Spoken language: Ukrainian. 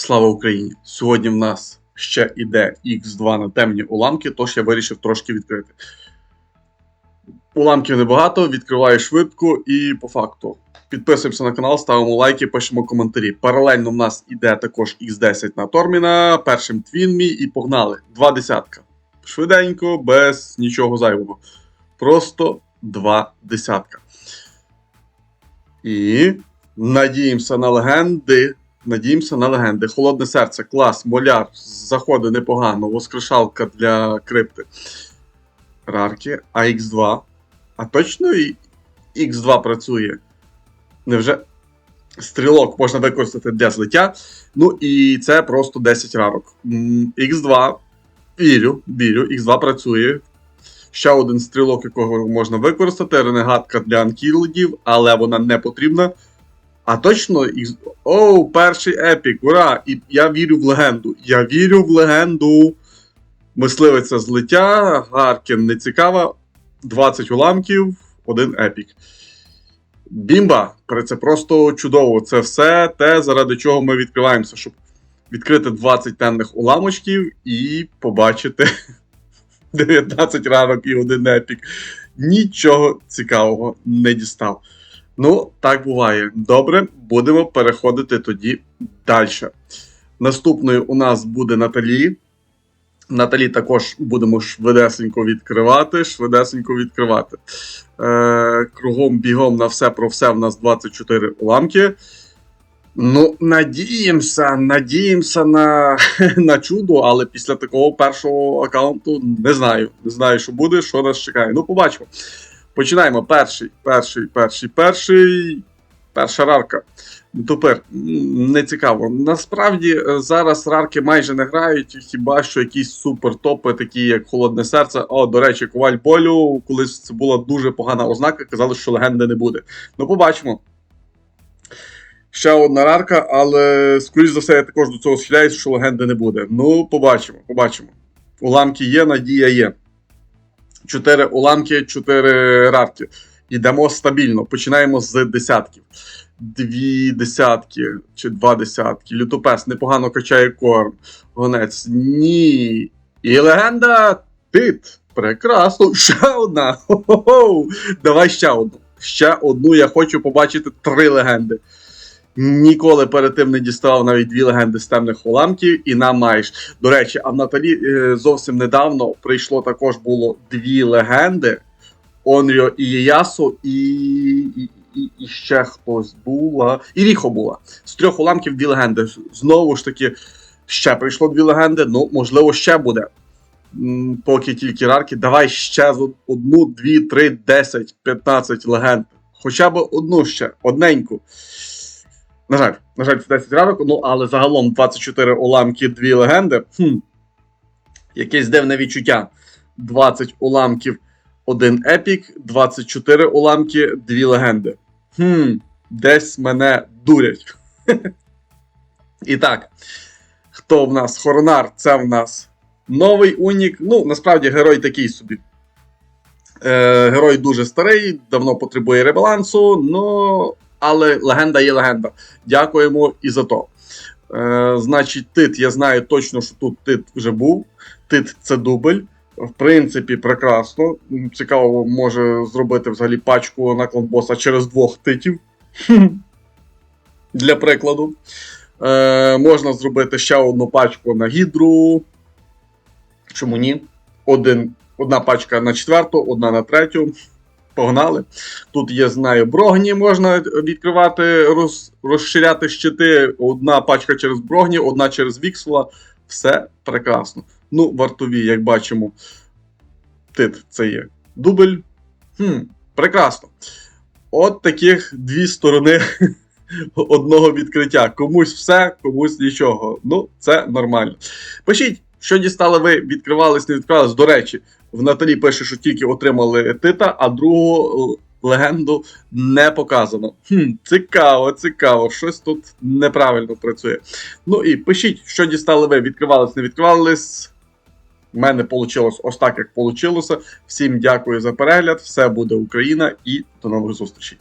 Слава Україні! Сьогодні в нас ще іде X2 на темні уламки, тож я вирішив трошки відкрити. Уламків небагато, відкриваю швидко і по факту. Підписуємося на канал, ставимо лайки, пишемо коментарі. Паралельно в нас іде також X10 на Торміна, першим твінмі і погнали. Два десятка. Швиденько, без нічого зайвого. Просто два десятка. І надіємося на легенди. Надіємося на легенди. Холодне серце, клас, моляр, заходи непогано, воскрешалка для крипти. Рарки, а Х2. А точно і Х2 працює. Невже стрілок можна використати для злиття? Ну і це просто 10 рарок. М, Х2. Вірю, вірю, Х2 працює. Ще один стрілок, якого можна використати. Ренегатка для анкілдів, але вона не потрібна. А точно, Х- оу, перший епік, ура! І я вірю в легенду. Я вірю в легенду. Мисливиця злиття, Гаркін не цікава. 20 уламків, один епік. Бімба! Це просто чудово. Це все те, заради чого ми відкриваємося, щоб відкрити 20 темних уламочків і побачити 19 ранок і один епік. Нічого цікавого не дістав. Ну, так буває. Добре, будемо переходити тоді далі. Наступною у нас буде Наталі. Наталі також будемо швидесенько відкривати. Швидесенько відкривати. Е, кругом бігом на все про все в нас 24 уламки. Ну, надіємося, надіємося на, на чудо, але після такого першого аккаунту не знаю. Не знаю, що буде, що нас чекає. Ну, побачимо. Починаємо. Перший, перший, перший, перший. Перша рарка. Тепер не цікаво. Насправді е, зараз рарки майже не грають, хіба що якісь супер-топи, такі як Холодне серце. О, до речі, коваль болю, колись це була дуже погана ознака, казали, що легенди не буде. Ну, побачимо. Ще одна рарка, але, скоріш за все, я також до цього схиляюсь, що легенди не буде. Ну, побачимо, побачимо. Уламки є, надія є. Чотири уламки, чотири рарки. Йдемо стабільно. Починаємо з десятків. Дві десятки чи два десятки. Лютопес непогано качає корм. Гонець. Ні. І легенда Тит. Прекрасно. Ще одна. Хо-хо-хо. Давай ще одну. Ще одну. Я хочу побачити три легенди. Ніколи перед тим не діставав навіть дві легенди з темних уламків, і нам маєш. До речі, а в Наталі е, зовсім недавно прийшло також було дві легенди: Онріо і Єясу, і, і, і, і ще хтось була. І Ріхо була. З трьох уламків дві легенди. Знову ж таки, ще прийшло дві легенди. Ну, можливо, ще буде. Поки тільки рарки. Давай ще одну, дві, три, десять, п'ятнадцять легенд. Хоча б одну ще, одненьку. На жаль, на жаль, це 10 ранок, ну але загалом 24 уламки, дві легенди. Хм. Якесь дивне відчуття. 20 уламків, один епік, 24 уламки, дві легенди. Хм, десь мене дурять. І так, хто в нас? Хоронар, це в нас новий унік. Ну, насправді, герой такий собі. Е, герой дуже старий, давно потребує ребалансу, ну, але легенда є легенда. Дякуємо і за то. Е, значить, тит, я знаю точно, що тут тит вже був. Тит це дубль. В принципі, прекрасно. Цікаво, може зробити взагалі пачку на кланбоса через двох титів. Для прикладу. Е, можна зробити ще одну пачку на гідру. Чому ні? Один, одна пачка на четверту, одна на третю. Погнали. Тут є, знаю, брогні можна відкривати, роз, розширяти щити. Одна пачка через брогні, одна через віксла. Все прекрасно. Ну, вартові, як бачимо, тит це є дубль. Хм, прекрасно. От таких дві сторони одного відкриття. Комусь все, комусь нічого. Ну, це нормально. Пишіть, що дістали ви, відкривались, не відкривались. До речі, в Наталі пише, що тільки отримали тита, а другу легенду не показано. Хм, Цікаво, цікаво, щось тут неправильно працює. Ну і пишіть, що дістали ви, відкривались, не відкривались. У мене вийшло ось так, як вийшло. Всім дякую за перегляд. Все буде Україна і до нових зустрічей.